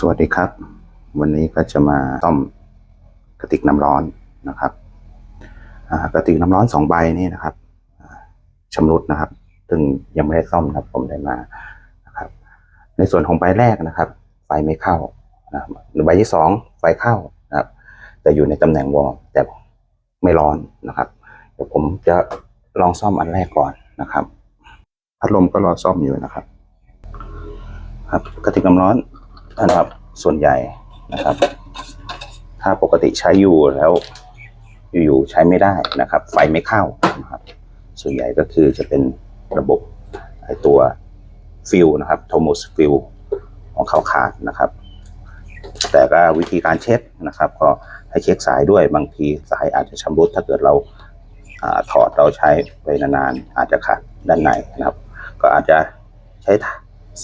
สวัสดีครับ วันนี้ก็จะมาซ่อมกระติกน้ำร้อนนะครับกระติกน้ำร้อนสองใบนี่นะครับอ่าชำรุดนะครับ ซึ่งยังไม่ได้ซ่อมนะครับผมได้มานะครับ ในส่วนของใบแรกนะครับ ไฟไม่เข้านะครับใบที่สองไฟเข้านะครับแต่อยู่ในตำแหน่งวอลแต่ไม่ร้อนนะครับเดี๋ยวผมจะลองซ่อมอันแรกก่อนนะครับ พัดลมก็รอซ่อมอยู่นะครับ ครับกระติกน้ำร้อน นะครับ ส่วนใหญ่นะครับ ถ้าปกติใช้อยู่แล้ว อยู่ๆใช้ไม่ได้นะครับ ไฟไม่เข้านะครับ ส่วนใหญ่ก็คือจะเป็นระบบไอตัวฟิลนะครับโทมสฟิลของเขาขาดนะครับ แต่ก็วิธีการเช็คนะครับ ก็ให้เช็คสายด้วยบางทีสายอาจจะชำรุดถ้าเกิดเราอาถอดเราใช้ไปนานๆอาจจะขาดด้านในนะครับ ก็อาจจะใช้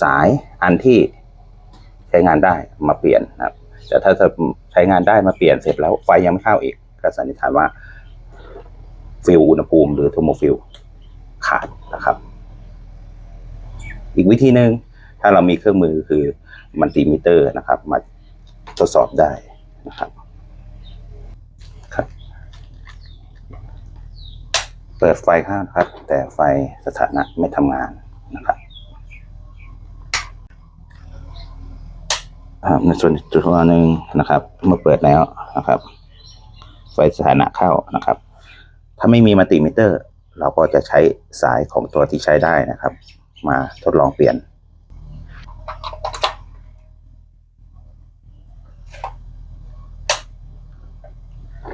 สายอันที่ ใช้งานได้มาเปลี่ยนนะครับ แต่ถ้าจะใช้งานได้มาเปลี่ยนเสร็จแล้วไฟยังไม่เข้าอีกก็สันนิษฐานว่า ฟิลอุณหภูมิหรือโทโมฟิลขาดนะครับ อีกวิธีหนึ่งถ้าเรามีเครื่องมือคือมันติมิเตอร์นะครับ มาทดสอบได้นะครับครับ เปิดไฟข้างนะครับ แต่ไฟสถานะไม่ทำงานนะครับอ่า ในส่วนจุดตัวหนึ่งนะครับเมื่อเปิดแล้วนะครับ ไฟสถานะเข้านะครับ ถ้าไม่มีมัลติมิเตอร์ เราก็จะใช้สายของตัวที่ใช้ได้นะครับ มาทดลองเปลี่ยน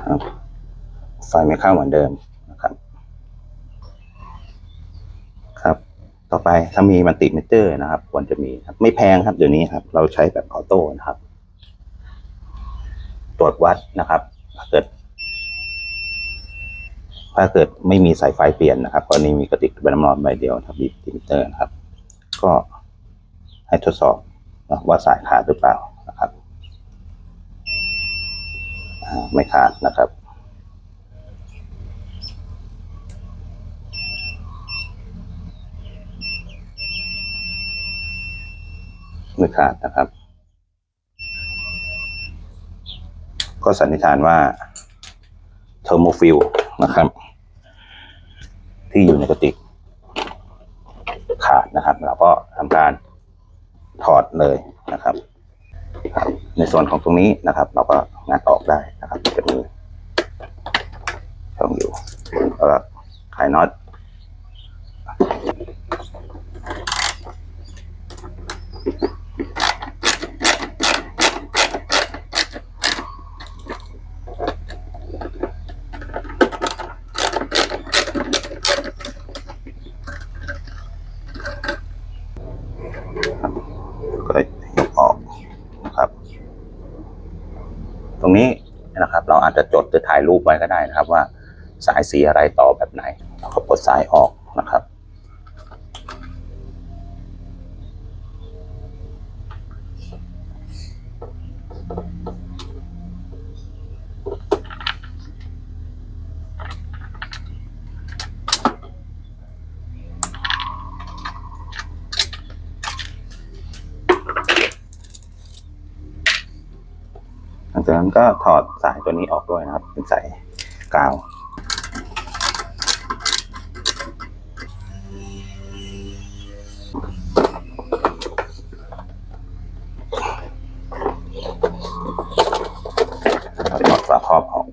ครับไฟไม่เข้าเหมือนเดิมนะครับ ครับ ต่อไปถ้ามีมัลติมิเตอร์นะครับ ควรจะมีครับไม่แพงครับเดี๋ยวนี้ครับ เราใช้แบบออโต้นะครับ ตรวจวัดนะครับถ้าเกิด ถ้าเกิดไม่มีสายไฟเปลี่ยนนะครับกรณีมีกระติกเป็นน้ำร้อนใบเดียวครับมีมิเตอร์นะครับ ก็ให้ทดสอบนะว่าสายขาดหรือเปล่านะครับ ไม่ขาดนะครับ ไม่ขาดนะครับ ก็สันนิษฐานว่าเทอร์โมฟิลนะครับ ที่อยู่ในกระติกขาดนะครับ เราก็ทำการถอดเลยนะครับครับในส่วนของตรงนี้นะครับ เราก็งัดออกได้นะครับจะมีช่องอยู่แล้วก็ไขน็อต ก็ยกออกนะครับ ตรงนี้นะครับ เราอาจจะจดหรือถ่ายรูปไว้ก็ได้นะครับว่าสายสีอะไรต่อแบบไหนเราก็กดสายออกนะครับ จากนั้นก็ถอดสายตัวนี้ออกด้วยนะครับ เป็นสายกาว ถอดฝาครอบออก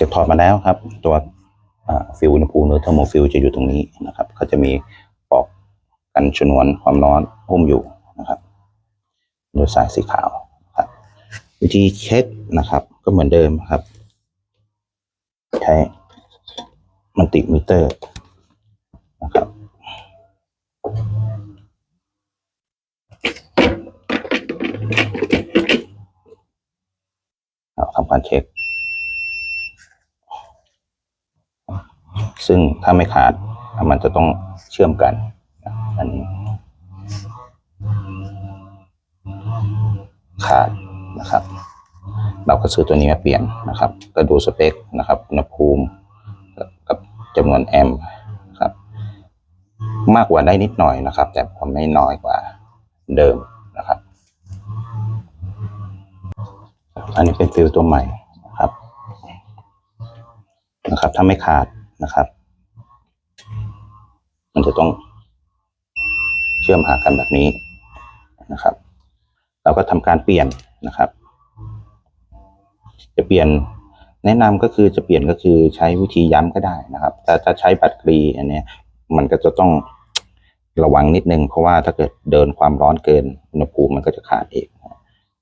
ครับถอดมาแล้วครับ ตัวฟิลอุณหภูมิหรือเทอร์โมฟิลจะอยู่ตรงนี้นะครับก็จะมีปอกกันชนวนความร้อนหุ้มอยู่นะครับโดยสายสีขาวครับวิธีเช็คนะครับ ก็เหมือนเดิมครับ ใช้มัลติมิเตอร์นะครับเราทำการเช็ค ซึ่งถ้าไม่ขาดมันจะต้องเชื่อมกันอันนี้ขาดนะครับ เราก็ซื้อตัวนี้มาเปลี่ยนนะครับ ก็ดูสเปคนะครับอุณหภูมิกับจำนวนแอมป์ครับ มากกว่าได้นิดหน่อยนะครับ แต่ผมไม่น้อยกว่าเดิมนะครับ อันนี้เป็นฟิลตัวใหม่นะครับ นะครับ ถ้าไม่ขาด นะครับ มันจะต้องเชื่อมหากันแบบนี้นะครับ เราก็ทำการเปลี่ยนนะครับ จะเปลี่ยนแนะนำก็คือจะเปลี่ยนก็คือใช้วิธีย้ำก็ได้นะครับถ้าถ้าใช้บัตรกรีอันนี้มันก็จะต้องระวังนิดนึง เพราะว่าถ้าเกิดเดินความร้อนเกินอุณหภูมิมันก็จะขาดเอง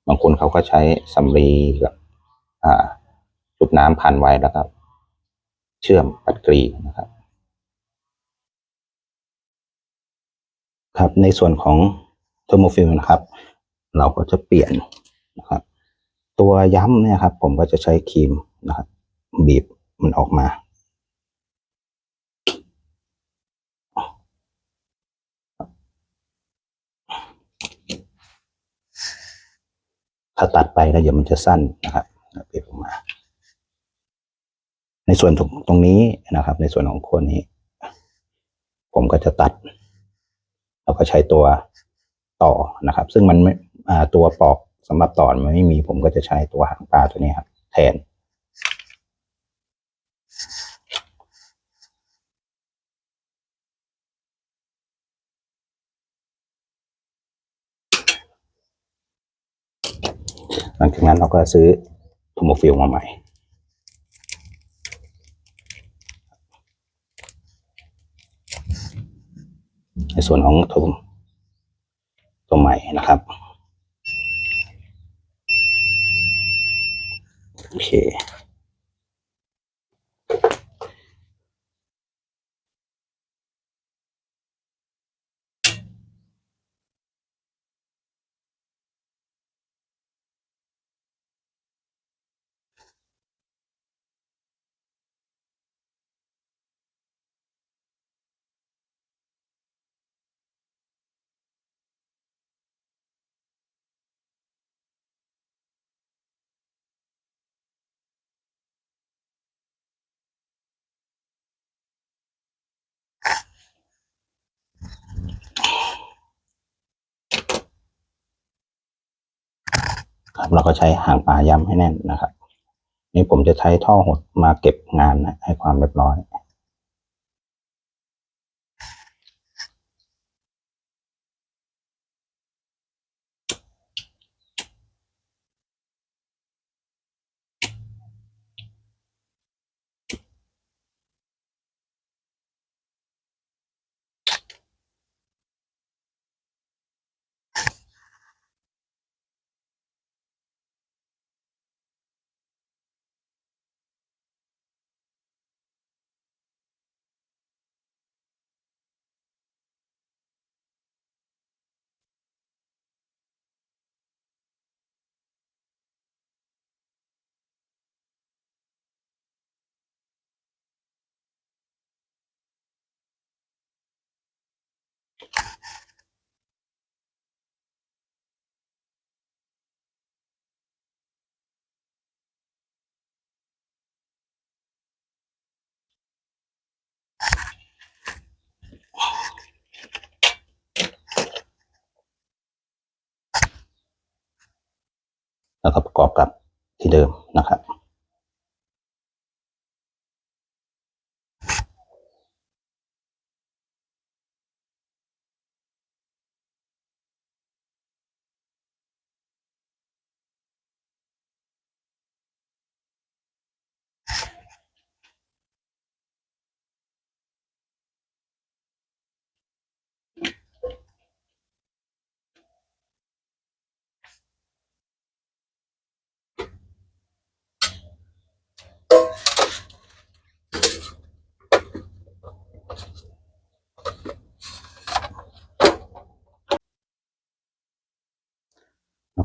บางคนเขาก็ใช้สำลีกับจุบน้ำพันไว้แล้วก็ เชื่อมบัตรกรีนะครับ ครับในส่วนของเทอร์โมฟิลนะครับ เราก็จะเปลี่ยนนะครับ ตัวย้ำเนี่ยครับ ผมก็จะใช้ครีมนะครับ บีบมันออกมาถ้าตัดไปแล้วเดี๋ยวมันจะสั้นนะครับบีบออกมา ส่วนตรงนี้นะครับ ในส่วนของโคนนี้ ผมก็จะตัด แล้วก็ใช้ตัวต่อนะครับ ซึ่งมันไม่ตัวปลอกสำหรับต่อมันไม่มีผมก็จะใช้ตัวหางปลาตัวนี้ครับ แทนหลังจากนั้นเราก็ซื้อโทโมฟิลมาใหม่ ในส่วนของตัวตัวใหม่นะครับโอเค ครับเราก็ใช้หางปลาย้ำให้แน่นนะครับ นี่ผมจะใช้ท่อหดมาเก็บงานนะให้ความเรียบร้อย แล้วก็ประกอบกับที่เดิมนะครับ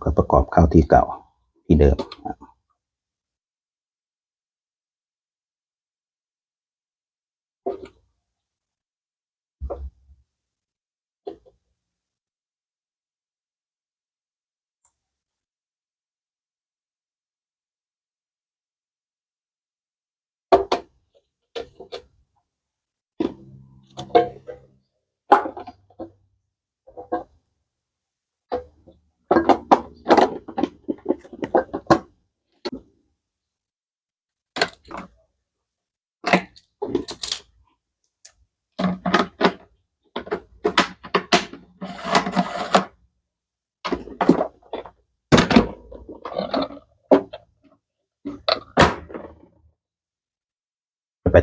ก็ประกอบเข้าที่เก่าที่เดิมไป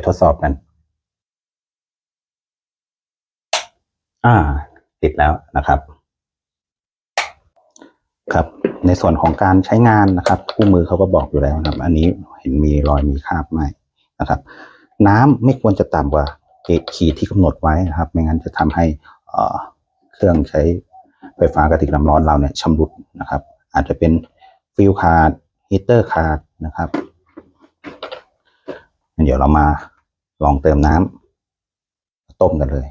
ทดสอบกัน อ่า ติดแล้วนะครับ ครับ ในส่วนของการใช้งานนะครับคู่มือเขาก็บอกอยู่แล้วนะครับ อันนี้เห็นมีรอยมีคราบไหมนะครับ น้ำไม่ควรจะต่ำกว่าเกณฑ์ขีดที่กำหนดไว้นะครับ ไม่งั้นจะทำให้เครื่องใช้ไฟฟ้ากระติกน้ำร้อนเราเนี่ยชำรุดนะครับ อาจจะเป็นฟิลขาดฮีเตอร์ขาดนะครับ เดี๋ยวเรามาลองเติมน้ำต้มกันเลย